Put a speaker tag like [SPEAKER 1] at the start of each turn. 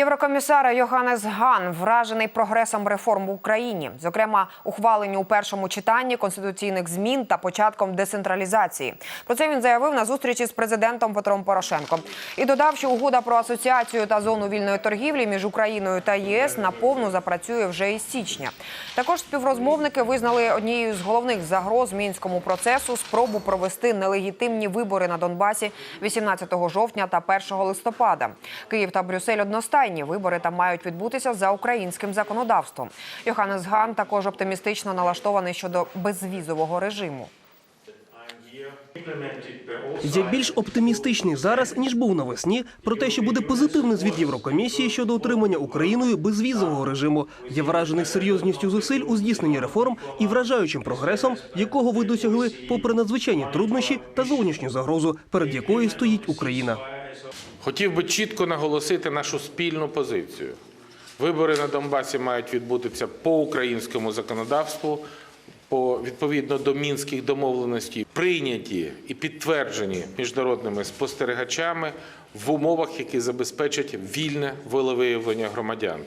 [SPEAKER 1] Єврокомісар Йоханнес Ган вражений прогресом реформ в Україні, зокрема ухваленню у першому читанні конституційних змін та початком децентралізації. Про це він заявив на зустрічі з президентом Петром Порошенком і додав, що угода про асоціацію та зону вільної торгівлі між Україною та ЄС наповну запрацює вже із січня. Також співрозмовники визнали однією з головних загроз мінському процесу спробу провести нелегітимні вибори на Донбасі 18 жовтня та 1 листопада. Київ та Брюссель одностайні вибори там мають відбутися за українським законодавством. Йоханнес Ган також оптимістично налаштований щодо безвізового режиму.
[SPEAKER 2] Я більш оптимістичний зараз ніж був навесні про те, що буде позитивний звіт Єврокомісії щодо отримання Україною безвізового режиму. Я вражений серйозністю зусиль у здійсненні реформ і вражаючим прогресом, якого ви досягли, попри надзвичайні труднощі та зовнішню загрозу, перед якою стоїть Україна.
[SPEAKER 3] Хотів би чітко наголосити нашу спільну позицію. Вибори на Донбасі мають відбутися по українському законодавству, по відповідно до мінських домовленостей, прийняті і підтверджені міжнародними спостерігачами в умовах, які забезпечать вільне волевиявлення громадян.